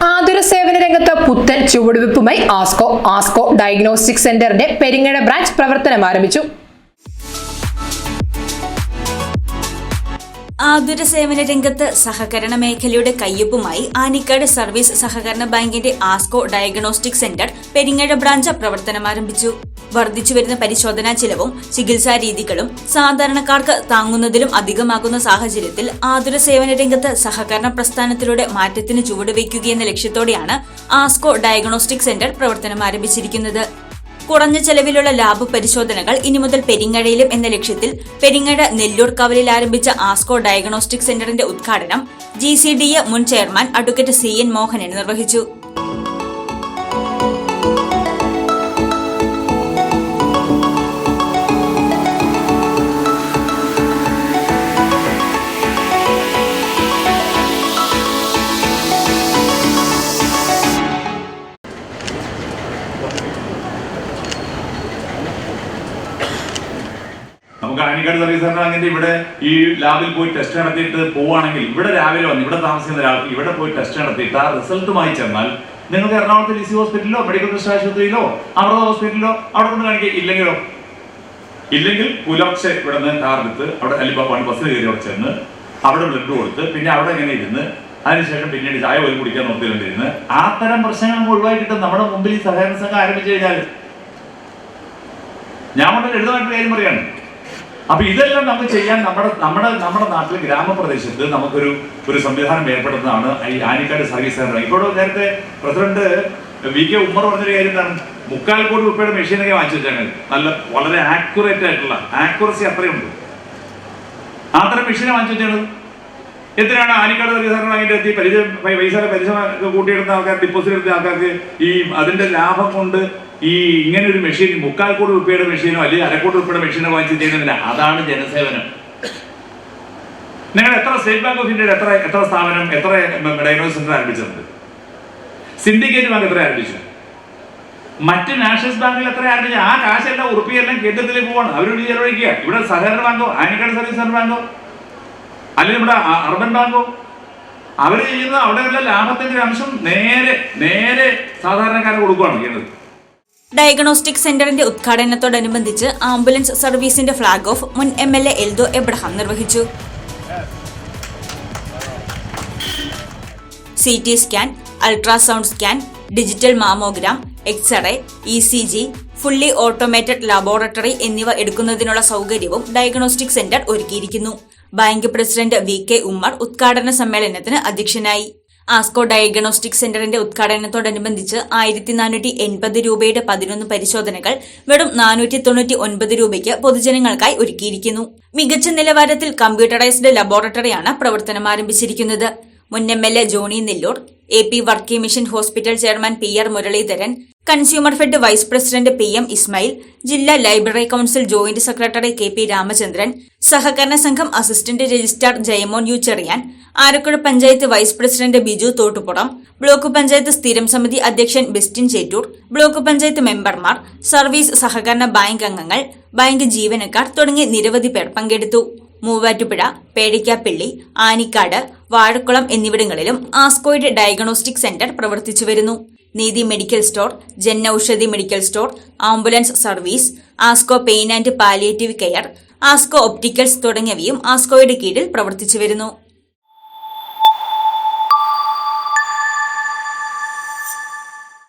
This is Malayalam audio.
ആതുര സേവന രംഗത്ത് പുത്തൻ ചുവടുവെപ്പുമായി ആസ്കോ ആസ്കോ ഡയഗ്നോസ്റ്റിക് സെന്ററിന്റെ പെരിങ്ങഴ ബ്രാഞ്ച് പ്രവർത്തനം ആരംഭിച്ചു. ആതുര സേവന രംഗത്ത് സഹകരണ മേഖലയുടെ കയ്യൊപ്പുമായി ആനിക്കാട് സർവീസ് സഹകരണ ബാങ്കിന്റെ Asco diagnostic centre Peringazha branch പ്രവർത്തനമാരംഭിച്ചു വർദ്ധിച്ചുവരുന്ന പരിശോധനാ ചിലവും ചികിത്സാ രീതികളും സാധാരണക്കാർക്ക് താങ്ങുന്നതിലും അധികമാകുന്ന സാഹചര്യത്തിൽ ആതുര സേവന രംഗത്ത് സഹകരണ പ്രസ്ഥാനത്തിലൂടെ മാറ്റത്തിന് ചുവടുവയ്ക്കുകയെന്ന ലക്ഷ്യത്തോടെയാണ് ആസ്കോ ഡയഗ്നോസ്റ്റിക് സെന്റർ പ്രവർത്തനം ആരംഭിച്ചിരിക്കുന്നത്. കുറഞ്ഞ ചെലവിലുള്ള ലാബ് പരിശോധനകൾ ഇനി മുതൽ പെരിങ്ങഴയിലും എന്ന ലക്ഷ്യത്തിൽ പെരിങ്ങഴ നെല്ലൂർ കവലിൽ ആരംഭിച്ച ആസ്കോ ഡയഗ്നോസ്റ്റിക് സെന്ററിന്റെ ഉദ്ഘാടനം ജി മുൻ chairman advocate C N Mohanan നിർവഹിച്ചു നമുക്ക് ആനിക്കാട് സർവീസ് അങ്ങനെ ഇവിടെ ഈ ലാബിൽ പോയി ടെസ്റ്റ് നടത്തിയിട്ട് പോവുകയാണെങ്കിൽ ഇവിടെ രാവിലെ വന്ന് ഇവിടെ താമസിക്കുന്ന ഒരാൾക്ക് ഇവിടെ പോയി ടെസ്റ്റ് നടത്തിയിട്ട് ആ റിസൾട്ടുമായി ചെന്നാൽ നിങ്ങൾക്ക് എറണാകുളത്ത് ലിസി ഹോസ്പിറ്റലിലോ മെഡിക്കൽ ട്രസ്റ്റ് ആശുപത്രിയിലോ അമൃത ഹോസ്പിറ്റലിലോ അവിടെ കൊണ്ട് കാണിക്കുക ഇല്ലെങ്കിലോ? ഇല്ലെങ്കിൽ പുലർച്ചെ ഇവിടെ നിന്ന് കാറെടുത്ത് അവിടെ അലിബാബാണ് ബസ്സിൽ കയറി അവിടെ ചെന്ന് അവിടെ ബ്ലഡ് കൊടുത്ത് പിന്നെ അവിടെ ഇങ്ങനെ ഇരുന്ന് അതിനുശേഷം പിന്നീട് ചായ പോലും കുടിക്കാൻ നോക്കിക്കൊണ്ടിരുന്ന്. ആ തരം പ്രശ്നങ്ങൾ നമുക്ക് ഒഴിവാക്കിയിട്ട് നമ്മുടെ മുമ്പിൽ ഈ സഹകരണ സംഘം ആരംഭിച്ചു കഴിഞ്ഞാൽ ഞാൻ വളരെ ലളിതമായിട്ട് കാര്യം പറയാണ്. അപ്പൊ ഇതെല്ലാം നമുക്ക് ചെയ്യാൻ നമ്മുടെ നമ്മുടെ നമ്മുടെ നാട്ടിൽ ഗ്രാമപ്രദേശത്ത് നമുക്കൊരു ഒരു സംവിധാനം ഏർപ്പെടുന്നതാണ് ഈ ആനിക്കാട് സർവീസ് സെന്റർ. ഇപ്പോൾ നേരത്തെ പ്രസിഡന്റ് വി കെ ഉമ്മർ പറഞ്ഞൊരു കാര്യം എന്താണ്? മുക്കാൽ കോടി രൂപയുടെ മെഷീനൊക്കെ വാങ്ങിച്ചു വെച്ചാൽ നല്ല വളരെ ആക്യുറേറ്റ് ആയിട്ടുള്ള ആക്യുറസി അത്രയുണ്ട്. അത്ര മെഷീനെ വാങ്ങിച്ചു വെച്ചാണ് എന്തിനാണ് ആനിക്കാട് സർവീസ് സെന്റർ അതിന്റെ എത്തി പരിചയം പൈസ പരിശ്രമം കൂട്ടിയെടുത്ത ആൾക്കാർ ഡിപ്പോസിറ്റ് എടുത്ത ആൾക്കാർക്ക് ഈ അതിന്റെ ലാഭം കൊണ്ട് ഈ ഇങ്ങനെ ഒരു മെഷീൻ മുക്കാൽ കോടി രൂപയുടെ മെഷീനോ അല്ലെങ്കിൽ അരക്കോടി രൂപയുടെ മെഷീനോ വാങ്ങിച്ച് ചെയ്യുന്നില്ല അതാണ് ജനസേവനം. നിങ്ങൾ എത്ര സ്റ്റേറ്റ് ബാങ്ക് ഓഫ് ഇന്ത്യയുടെ എത്ര എത്ര സ്ഥാപനം എത്ര ഡയഗ്നോസ് സെന്റർ ആരംഭിച്ചിട്ടുണ്ട്? സിൻഡിക്കേറ്റ് ബാങ്ക് എത്ര ആരംഭിച്ചു മറ്റ് നാഷണൽസ് ബാങ്കിൽ എത്ര ആരംഭിച്ചു ആ കാശെല്ലാം ഉറപ്പിയെല്ലാം കേന്ദ്രത്തിലേക്ക് പോവാണ്. അവരോട് ചെലവഴിക്കുക. ഇവിടെ സഹകരണ ബാങ്കോ ആനിക്കാട് സർവീസ് സെന്റർ ബാങ്കോ അല്ലെങ്കിൽ അ- അർബൻ ബാങ്കോ. അവർ ചെയ്യുന്നത് അവിടെയുള്ള ലാഭത്തിന്റെ ഒരു അംശം നേരെ നേരെ സാധാരണക്കാരെ കൊടുക്കുകയാണ് ചെയ്യുന്നത്. ഡയഗ്നോസ്റ്റിക് സെന്ററിന്റെ ഉദ്ഘാടനത്തോടനുബന്ധിച്ച് ആംബുലൻസ് സർവീസിന്റെ ഫ്ളാഗ് ഓഫ് മുൻ M L A Eldho Abraham നിർവഹിച്ചു. C T scan ultrasound scan digital mammogram x-ray E C G fully automated laboratory എന്നിവ എടുക്കുന്നതിനുള്ള സൗകര്യവും ഡയഗ്നോസ്റ്റിക് സെന്റർ ഒരുക്കിയിരിക്കുന്നു. Bank president V K Ummer ഉദ്ഘാടന സമ്മേളനത്തിന് അധ്യക്ഷനായി. ആസ്കോ ഡയഗ്നോസ്റ്റിക് സെന്ററിന്റെ ഉദ്ഘാടനത്തോടനുബന്ധിച്ച് ആയിരത്തി നാനൂറ്റി എൺപത് രൂപയുടെ പതിനൊന്ന് പരിശോധനകൾ വെറും നാനൂറ്റി തൊണ്ണൂറ്റി ഒൻപത് രൂപയ്ക്ക് പൊതുജനങ്ങൾക്കായി ഒരുക്കിയിരിക്കുന്നു. മികച്ച നിലവാരത്തിൽ കമ്പ്യൂട്ടറൈസ്ഡ് ലബോറട്ടറിയാണ് പ്രവർത്തനം ആരംഭിച്ചിരിക്കുന്നത്. മുൻ M L A Johny Nellore A P Varkey mission hospital chairman P R Muraleedharan consumer fed vice president P M Ismail ജില്ലാ library council joint secretary K P Ramachandran സഹകരണ സംഘം assistant registrar Jayamon U Cheriyan Arakkuzha panchayat vice president Biju Thottupuram block panchayat സ്ഥിരം സമിതി അധ്യക്ഷൻ ബെസ്റ്റിൻ ചേറ്റൂർ ബ്ലോക്ക് പഞ്ചായത്ത് മെമ്പർമാർ സർവീസ് സഹകരണ ബാങ്ക് അംഗങ്ങൾ ബാങ്ക് ജീവനക്കാർ തുടങ്ങി നിരവധി പേർ പങ്കെടുത്തു. മൂവാറ്റുപുഴ പേടിക്കാപ്പിള്ളി ആനിക്കാട് വാഴക്കുളം എന്നിവിടങ്ങളിലും ആസ്കോയിഡ് ഡയഗ്നോസ്റ്റിക് സെന്റർ പ്രവർത്തിച്ചു വരുന്നു Neethi medical store Jan Aushadhi medical store ambulance service Asco pain and palliative care Asco opticals തുടങ്ങിയവയും ആസ്കോയുടെ കീഴിൽ പ്രവർത്തിച്ചു വരുന്നു